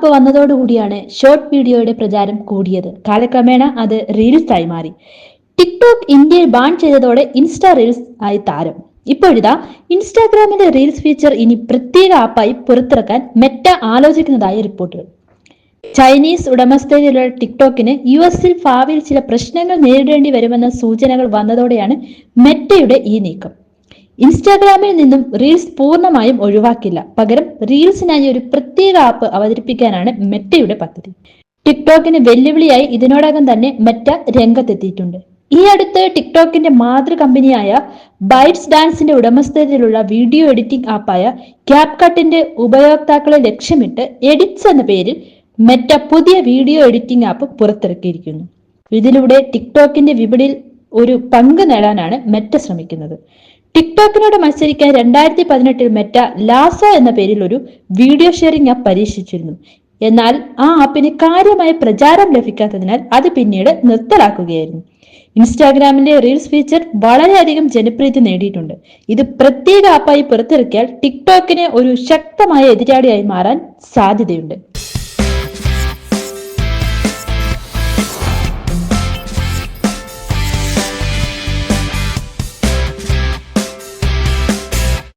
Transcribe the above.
App വന്നതോടുകൂടിയാണ് short വീഡിയോയുടെ പ്രചാരം കൂടിയത്. കാലക്രമേണ അത് റീൽസ് ആയി മാറി. ടിക്ടോക്ക് ഇന്ത്യയിൽ ബാൻ ചെയ്തതോടെ ഇൻസ്റ്റാ റീൽസ് ആയി താരം. ഇപ്പോഴിതാ ഇൻസ്റ്റാഗ്രാമിന്റെ റീൽസ് ഫീച്ചർ ഇനി പ്രത്യേക ആപ്പായി പുറത്തിറക്കാൻ മെറ്റ ആലോചിക്കുന്നതായ റിപ്പോർട്ടുകൾ. ചൈനീസ് ഉടമസ്ഥതയിലുള്ള ടിക്ടോക്കിന് യു എസിൽ ഭാവിയിൽ ചില പ്രശ്നങ്ങൾ നേരിടേണ്ടി വരുമെന്ന സൂചനകൾ വന്നതോടെയാണ് മെറ്റയുടെ ഈ നീക്കം. ഇൻസ്റ്റാഗ്രാമിൽ നിന്നും റീൽസ് പൂർണമായും ഒഴിവാക്കില്ല. പകരം റീൽസിനായി ഒരു പ്രത്യേക ആപ്പ് അവതരിപ്പിക്കാനാണ് മെറ്റയുടെ പദ്ധതി. ടിക്ടോക്കിന് വെല്ലുവിളിയായി ഇതിനോടകം തന്നെ മെറ്റ രംഗത്തെത്തിയിട്ടുണ്ട്. ഈ അടുത്ത് ടിക്ടോക്കിന്റെ മാതൃ കമ്പനിയായ ബൈറ്റ്സ് ഡാൻസിന്റെ ഉടമസ്ഥതയിലുള്ള വീഡിയോ എഡിറ്റിംഗ് ആപ്പായ ക്യാപ് കട്ടിന്റെ ഉപയോക്താക്കളെ ലക്ഷ്യമിട്ട് എഡിറ്റ്സ് എന്ന പേരിൽ മെറ്റ പുതിയ വീഡിയോ എഡിറ്റിംഗ് ആപ്പ് പുറത്തിറക്കിയിരിക്കുന്നു. ഇതിലൂടെ ടിക്ടോക്കിന്റെ വിപണിയിൽ ഒരു പങ്ക് നേടാനാണ് മെറ്റ ശ്രമിക്കുന്നത്. ടിക്ടോക്കിനോട് മത്സരിക്കാൻ രണ്ടായിരത്തി പതിനെട്ടിൽ മെറ്റ ലാസ എന്ന പേരിൽ ഒരു വീഡിയോ ഷെയറിംഗ് ആപ്പ് പരീക്ഷിച്ചിരുന്നു. എന്നാൽ ആ ആപ്പിന് കാര്യമായ പ്രചാരം ലഭിക്കാത്തതിനാൽ അത് പിന്നീട് നിർത്തലാക്കുകയായിരുന്നു. ഇൻസ്റ്റാഗ്രാമിന്റെ റീൽസ് ഫീച്ചർ വളരെയധികം ജനപ്രീതി നേടിയിട്ടുണ്ട്. ഇത് പ്രത്യേക ആപ്പായി പുറത്തിറക്കിയാൽ ടിക്ടോക്കിന് ഒരു ശക്തമായ എതിരാളിയായി മാറാൻ സാധ്യതയുണ്ട്.